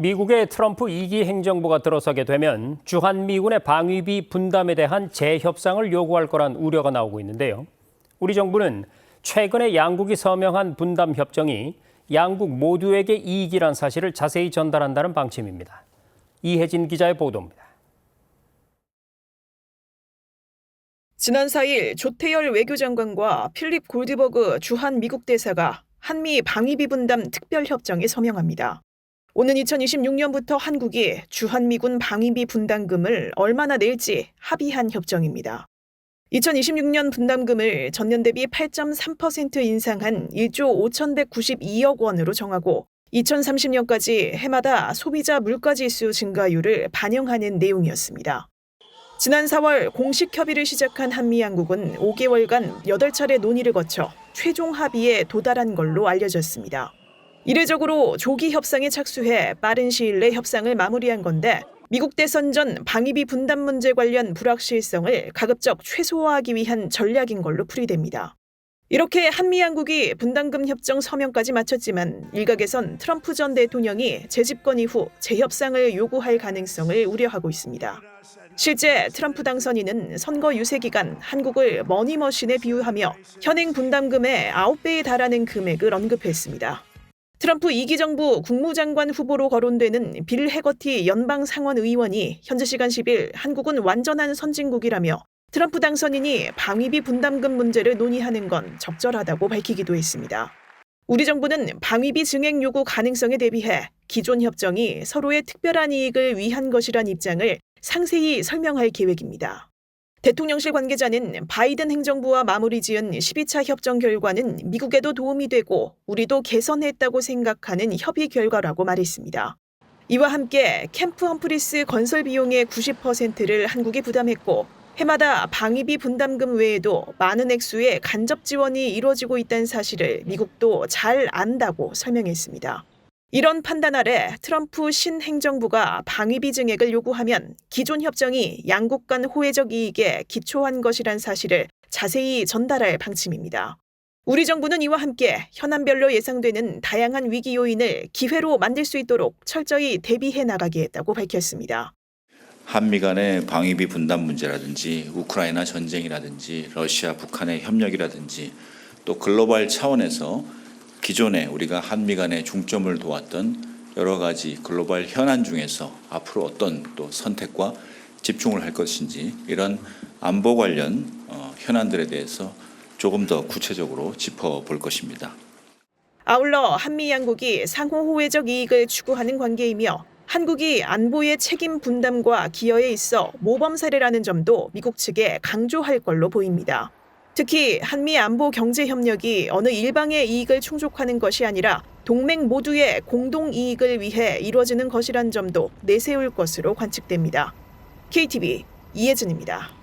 미국의 트럼프 2기 행정부가 들어서게 되면 주한미군의 방위비 분담에 대한 재협상을 요구할 거란 우려가 나오고 있는데요. 우리 정부는 최근에 양국이 서명한 분담 협정이 양국 모두에게 이익이란 사실을 자세히 전달한다는 방침입니다. 이혜진 기자의 보도입니다. 지난 4일 조태열 외교장관과 필립 골드버그 주한 미국 대사가 한미 방위비 분담 특별협정에 서명합니다. 오는 2026년부터 한국이 주한미군 방위비 분담금을 얼마나 낼지 합의한 협정입니다. 2026년 분담금을 전년 대비 8.3% 인상한 1조 5,192억 원으로 정하고 2030년까지 해마다 소비자 물가지수 증가율을 반영하는 내용이었습니다. 지난 4월 공식 협의를 시작한 한미 양국은 5개월간 8차례 논의를 거쳐 최종 합의에 도달한 걸로 알려졌습니다. 이례적으로 조기 협상에 착수해 빠른 시일 내 협상을 마무리한 건데 미국 대선 전 방위비 분담 문제 관련 불확실성을 가급적 최소화하기 위한 전략인 걸로 풀이됩니다. 이렇게 한미 양국이 분담금 협정 서명까지 마쳤지만 일각에선 트럼프 전 대통령이 재집권 이후 재협상을 요구할 가능성을 우려하고 있습니다. 실제 트럼프 당선인은 선거 유세 기간 한국을 머니머신에 비유하며 현행 분담금의 9배에 달하는 금액을 언급했습니다. 트럼프 2기 정부 국무장관 후보로 거론되는 빌 해거티 연방 상원 의원이 현지 시간 10일 한국은 완전한 선진국이라며 트럼프 당선인이 방위비 분담금 문제를 논의하는 건 적절하다고 밝히기도 했습니다. 우리 정부는 방위비 증액 요구 가능성에 대비해 기존 협정이 서로의 특별한 이익을 위한 것이란 입장을 상세히 설명할 계획입니다. 대통령실 관계자는 바이든 행정부와 마무리 지은 12차 협정 결과는 미국에도 도움이 되고 우리도 개선했다고 생각하는 협의 결과라고 말했습니다. 이와 함께 캠프 험프리스 건설 비용의 90%를 한국이 부담했고 해마다 방위비 분담금 외에도 많은 액수의 간접 지원이 이루어지고 있다는 사실을 미국도 잘 안다고 설명했습니다. 이런 판단 아래 트럼프 신행정부가 방위비 증액을 요구하면 기존 협정이 양국 간 호혜적 이익에 기초한 것이란 사실을 자세히 전달할 방침입니다. 우리 정부는 이와 함께 현안별로 예상되는 다양한 위기 요인을 기회로 만들 수 있도록 철저히 대비해 나가겠다고 밝혔습니다. 한미 간의 방위비 분담 문제라든지 우크라이나 전쟁이라든지 러시아 북한의 협력이라든지 또 글로벌 차원에서 기존에 우리가 한미 간의 중점을 두었던 여러 가지 글로벌 현안 중에서 앞으로 어떤 또 선택과 집중을 할 것인지 이런 안보 관련 어, 현안들에 대해서 조금 더 구체적으로 짚어볼 것입니다. 아울러 한미 양국이 상호 호혜적 이익을 추구하는 관계이며 한국이 안보의 책임 분담과 기여에 있어 모범 사례라는 점도 미국 측에 강조할 걸로 보입니다. 특히 한미 안보 경제 협력이 어느 일방의 이익을 충족하는 것이 아니라 동맹 모두의 공동 이익을 위해 이루어지는 것이란 점도 내세울 것으로 관측됩니다. KTV 이혜진입니다.